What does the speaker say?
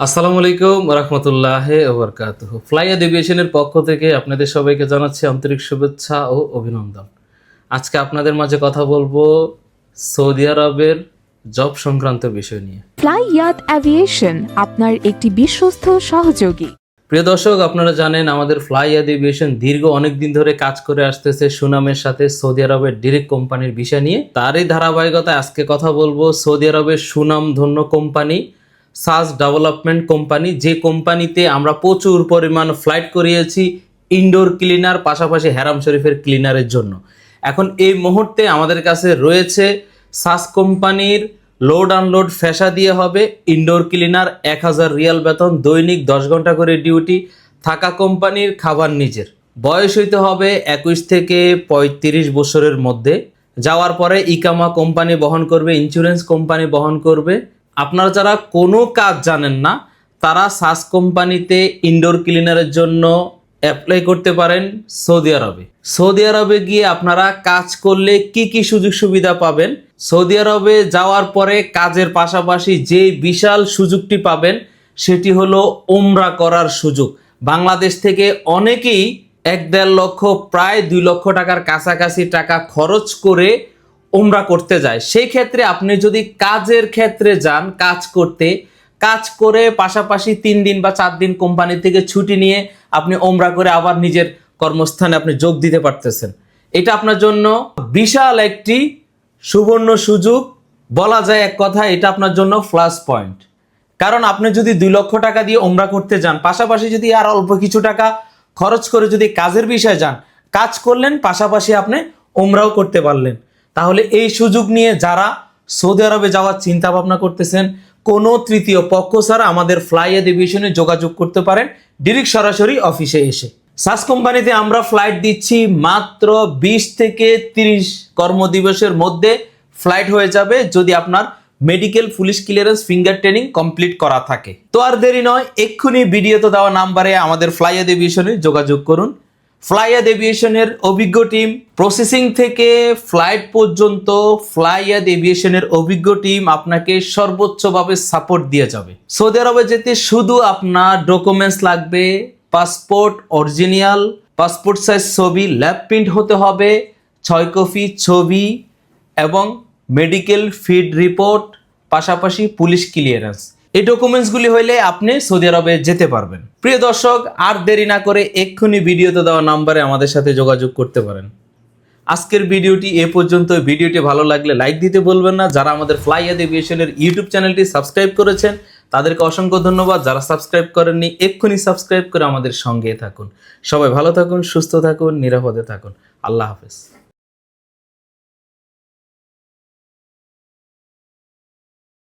আসসালামু আলাইকুম রহমতুল্লাহ ওবরকাত ফ্লাইয়া এভিয়েশনের পক্ষ থেকে আপনাদের সবাইকে জানাচ্ছি আন্তরিক শুভেচ্ছা ও অভিনন্দন। আজকে আপনাদের মাঝে কথা বলব সৌদি আরবের জব সংক্রান্ত বিষয় নিয়ে। ফ্লাই অ্যাভিয়েশন আপনার একটি বিশ্বস্ত সহযোগী। প্রিয় দর্শক আপনারা জানেন আমাদের ফ্লাই এভিয়েশন দীর্ঘ অনেক দিন ধরে কাজ করে আসতেছে সুনামের সাথে সৌদি আরবের ডিরেক্ট কোম্পানির বিষয় নিয়ে। তারই ধারাবাহিকতায় আজকে কথা বলব সৌদি আরবের সুনাম ধন্য কোম্পানি সাস ডেভেলপমেন্ট কোম্পানি যে কোম্পানিতে আমরা প্রচুর পরিমাণ ফ্লাইট করিয়েছি ইনডোর ক্লিনার পাশাপাশি হ্যারাম শরীফের ক্লিনারের জন্য। এখন এই মুহূর্তে আমাদের কাছে রয়েছে সাস কোম্পানির লোড আনলোড ফেসা দিয়ে হবে ইনডোর ক্লিনার এক হাজার রিয়াল বেতন, দৈনিক দশ ঘণ্টা করে ডিউটি থাকা কোম্পানির খাবার নিজের। বয়স হইতে হবে একুশ থেকে পঁয়ত্রিশ বছরের মধ্যে। যাওয়ার পরে ইকামা কোম্পানি বহন করবে ইন্স্যুরেন্স কোম্পানি বহন করবে। আপনারা যারা কোনো কাজ জানেন না, তারা সাস কোম্পানিতে ইনডোর ক্লিনারের জন্য অ্যাপ্লাই করতে পারেন সৌদি আরবে। সৌদি আরবে গিয়ে আপনারা কাজ করলে কি কি সুযোগ সুবিধা পাবেন? সৌদি আরবে যাওয়ার পরে কাজের পাশাপাশি যে বিশাল সুযোগটি পাবেন, সেটি হলো ওমরা করার সুযোগ। বাংলাদেশ থেকে অনেকেই এক দেড় লক্ষ, প্রায় দুই লক্ষ টাকার কাছাকাছি টাকা খরচ করে ওমরা করতে যায়। সেই ক্ষেত্রে আপনি যদি কাজের ক্ষেত্রে যান, কাজ করতে, কাজ করে পাশাপাশি তিন দিন বা চার দিন কোম্পানি থেকে ছুটি নিয়ে আপনি ওমরা করে আবার নিজের কর্মস্থানে আপনি যোগ দিতে পারতেছেন। এটা আপনার জন্য বিশাল একটি সুবর্ণ সুযোগ। বলা যায় এক কথা, এটা আপনার জন্য প্লাস পয়েন্ট কারণ আপনি যদি দুই লক্ষ টাকা দিয়ে ওমরা করতে যান, পাশাপাশি যদি আর অল্প কিছু টাকা খরচ করে যদি কাজের বিষয়ে যান, কাজ করলেন, পাশাপাশি আপনি ওমরাও করতে পারলেন। তাহলে এই সুযোগ নিয়ে যারা সৌদি আরবে যাওয়ার চিন্তা ভাবনা করতেছেন, কোনো তৃতীয় পক্ষ ছাড়া আমাদের ফ্লাই ডিভিশনে যোগাযোগ করতে পারেন ডিরেক্ট সরাসরি অফিসে এসে। সাস কোম্পানিতে আমরা ফ্লাইট দিচ্ছি মাত্র বিশ থেকে তিরিশ কর্মদিবসের মধ্যে ফ্লাইট হয়ে যাবে যদি আপনার medical police clearance finger training complete করা থাকে। তো আর দেরি নয়, এক্ষুনি ভিডিওতে দেওয়া নাম্বারে আমাদের ফ্লাই এভিয়েশনে যোগাযোগ করুন। ফ্লাইয়াদ এভিয়েশনের অভিজ্ঞ টিম প্রসেসিং থেকে ফ্লাইট পর্যন্ত ফ্লাইয়াদ এভিয়েশনের অভিজ্ঞ টিম আপনাকে সর্বোচ্চভাবে সাপোর্ট দিয়ে যাবে। সৌদি আরবে যেতে শুধু আপনার ডকুমেন্টস লাগবে পাসপোর্ট অরিজিনাল পাসপোর্ট সাইজ ছবি ল্যাব প্রিন্ট হতে হবে, ছয় কপি ছবি এবং মেডিকেল ফিড রিপোর্ট পাশাপাশি পুলিশ ক্লিয়ারেন্স এই ডকুমেন্টসগুলি হইলে আপনি সৌদি আরবে যেতে পারবেন। প্রিয় দর্শক, আর দেরি না করে এক্ষুনি ভিডিওতে দেওয়া নাম্বারে আমাদের সাথে যোগাযোগ করতে পারেন। আজকের ভিডিওটি এ পর্যন্ত ভিডিওটি ভালো লাগলে লাইক দিতে বলবেন না। যারা আমাদের ফ্লাই এভিয়েশনের ইউটিউব চ্যানেলটি সাবস্ক্রাইব করেছেন, তাদেরকে অসংখ্য ধন্যবাদ। যারা সাবস্ক্রাইব করেননি, এক্ষুনি সাবস্ক্রাইব করে আমাদের সঙ্গে থাকুন। সবাই ভালো থাকুন, সুস্থ থাকুন, নিরাপদে থাকুন। আল্লাহ হাফেজ।